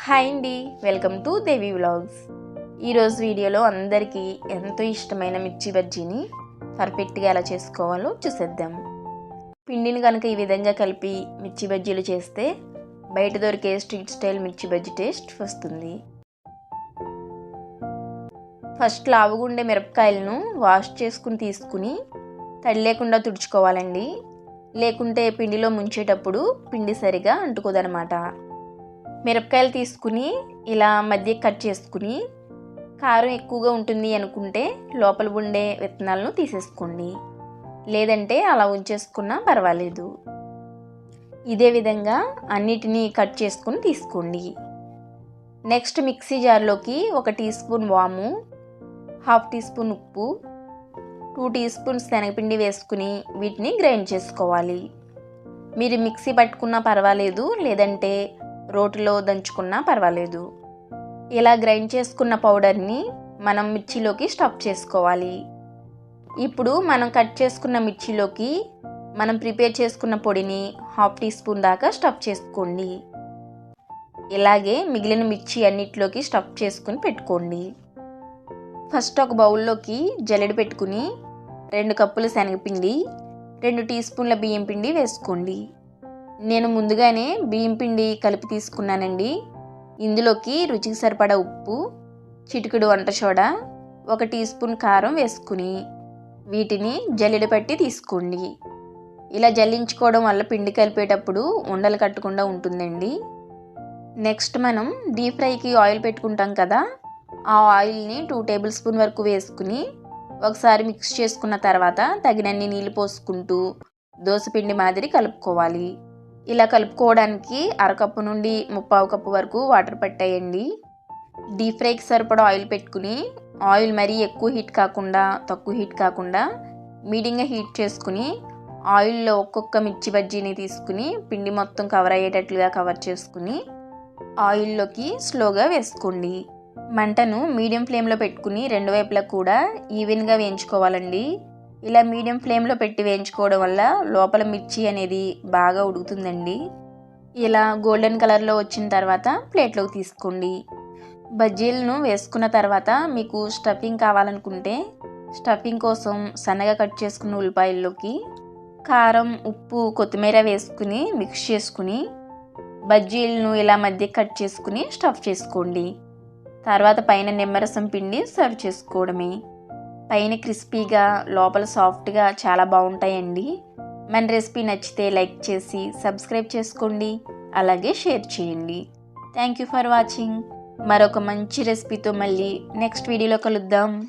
Hi అండి welcome to Devi vlogs. ఈరోజు వీడియోలో అందరికీ ఎంతో ఇష్టమైన మిర్చి బజ్జీని పర్ఫెక్ట్గా ఎలా చేసుకోవాలో చూసేద్దాం. పిండిని కనుక ఈ విధంగా కలిపి మిర్చి బజ్జీలు చేస్తే బయట దొరికే స్ట్రీట్ స్టైల్ మిర్చి బజ్జీ టేస్ట్ వస్తుంది. ఫస్ట్ లావుగుండే మిరపకాయలను వాష్ చేసుకుని తీసుకుని తడి లేకుండా తుడుచుకోవాలండి. లేకుంటే పిండిలో ముంచేటప్పుడు పిండి సరిగా అంటుకోదనమాట. మిరపకాయలు తీసుకుని ఇలా మధ్య కట్ చేసుకుని కారం ఎక్కువగా ఉంటుంది అనుకుంటే లోపల ఉండే విత్తనాలను తీసేసుకోండి. లేదంటే అలా ఉంచేసుకున్నా పర్వాలేదు. ఇదే విధంగా అన్నిటినీ కట్ చేసుకుని తీసుకోండి. నెక్స్ట్ మిక్సీ జార్లోకి ఒక టీ స్పూన్ వాము హాఫ్ టీ స్పూన్ ఉప్పు టూ టీ స్పూన్స్ శనగపిండి వేసుకుని వీటిని గ్రైండ్ చేసుకోవాలి. మీరు మిక్సీ పట్టుకున్నా పర్వాలేదు లేదంటే రోటిలో దంచుకున్నా పర్వాలేదు. ఇలా గ్రైండ్ చేసుకున్న పౌడర్ని మనం మిర్చిలోకి స్టఫ్ చేసుకోవాలి. ఇప్పుడు మనం కట్ చేసుకున్న మిర్చిలోకి మనం ప్రిపేర్ చేసుకున్న పొడిని హాఫ్ టీ స్పూన్ దాకా స్టఫ్ చేసుకోండి. ఇలాగే మిగిలిన మిర్చి అన్నిటిలోకి స్టఫ్ చేసుకుని పెట్టుకోండి. ఫస్ట్ ఒక బౌల్లోకి జల్లెడ పెట్టుకుని రెండు కప్పుల శనగపిండి రెండు టీ స్పూన్ల బియ్యం పిండి వేసుకోండి. నేను ముందుగానే బియ్యం పిండి కలిపి తీసుకున్నానండి. ఇందులోకి రుచికి సరిపడా ఉప్పు చిటికెడు వంట సోడా ఒక టీ స్పూన్ కారం వేసుకుని వీటిని జల్లెడ పట్టి తీసుకోండి. ఇలా జల్లించుకోవడం వల్ల పిండి కలిపేటప్పుడు ఉండలు కట్టకుండా ఉంటుందండి. నెక్స్ట్ మనం డీప్ ఫ్రైకి ఆయిల్ పెట్టుకుంటాం కదా ఆ ఆయిల్ని టూ టేబుల్ స్పూన్ వరకు వేసుకుని ఒకసారి మిక్స్ చేసుకున్న తర్వాత తగినన్ని నీళ్ళు పోసుకుంటూ దోసపిండి మాదిరి కలుపుకోవాలి. ఇలా కలుపుకోవడానికి అరకప్పు నుండి ముప్పావు కప్పు వరకు వాటర్ పట్టేయండి. డీప్ ఫ్రైకి సరిపడా ఆయిల్ పెట్టుకుని ఆయిల్ మరీ ఎక్కువ హీట్ కాకుండా తక్కువ హీట్ కాకుండా మీడియంగా హీట్ చేసుకుని ఆయిల్లో ఒక్కొక్క మిర్చి బజ్జీని తీసుకుని పిండి మొత్తం కవర్ అయ్యేటట్లుగా కవర్ చేసుకుని ఆయిల్లోకి స్లోగా వేసుకోండి. మంటను మీడియం ఫ్లేమ్లో పెట్టుకుని రెండు వైపులా కూడా ఈవెన్గా వేయించుకోవాలండి. ఇలా మీడియం ఫ్లేమ్లో పెట్టి వేయించుకోవడం వల్ల లోపల మిర్చి అనేది బాగా ఉడుకుతుందండి. ఇలా గోల్డెన్ కలర్లో వచ్చిన తర్వాత ప్లేట్లోకి తీసుకోండి. బజ్జీలను వేసుకున్న తర్వాత మీకు స్టఫింగ్ కావాలనుకుంటే స్టఫింగ్ కోసం సన్నగా కట్ చేసుకున్న ఉల్లిపాయల్లోకి కారం ఉప్పు కొత్తిమీర వేసుకుని మిక్స్ చేసుకుని బజ్జీలను ఇలా మధ్య కట్ చేసుకుని స్టఫ్ చేసుకోండి. తర్వాత పైన నిమ్మరసం పిండి సర్వ్ చేసుకోవడమే. పైన క్రిస్పీగా లోపల సాఫ్ట్గా చాలా బాగుంటాయండి. మన రెసిపీ నచ్చితే లైక్ చేసి సబ్స్క్రైబ్ చేసుకోండి. అలాగే షేర్ చేయండి. Thank you for watching. మరొక మంచి రెసిపీతో మళ్ళీ నెక్స్ట్ వీడియోలో కలుద్దాం.